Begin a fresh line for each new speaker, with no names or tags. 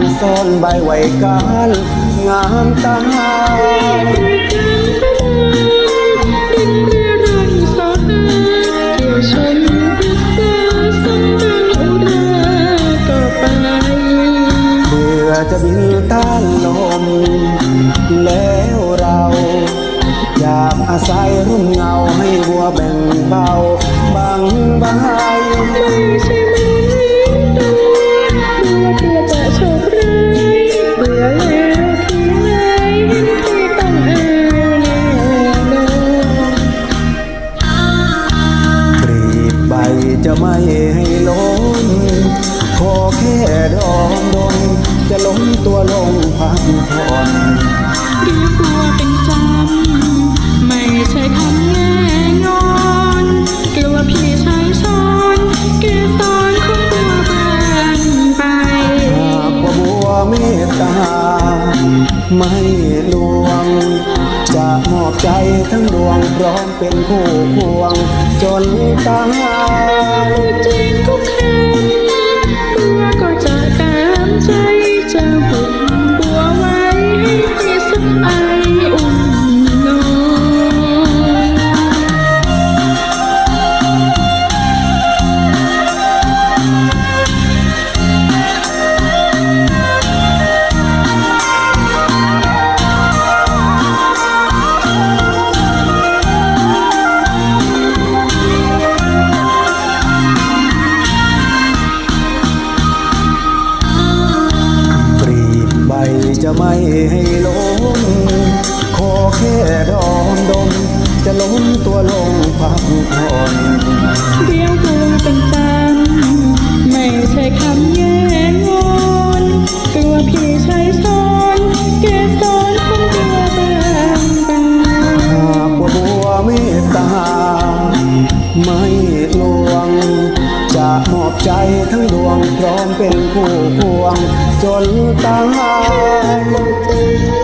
กสรคุณผ่านซ่อนใบไว้การงามตา
ดินเรือรันสดเกี่ยวชนพิเศษสมดังอุราก็ไป
เบื่อจะบินต้านลมแล้วเรา
จะไม่
ให้ล้มขอแค่ดองดน จะล้มตัวลงพักผ่อน
เรียกตัวเป็นจำไม่ใช่คำง่งอ ไม่
ลวง จะมอบใจทั้งดวงพร้อมเป็นผู้ควง จนตาย
จริงทุก จะไม่
ให้ล้มขอแค่ดอมดม จะล้มตัวลงพักผ่อน
เดียวเธอเป็น ไม่
ลวง จะมอบใจทั้งดวงพร้อมเป็นผู้ควงจนตาย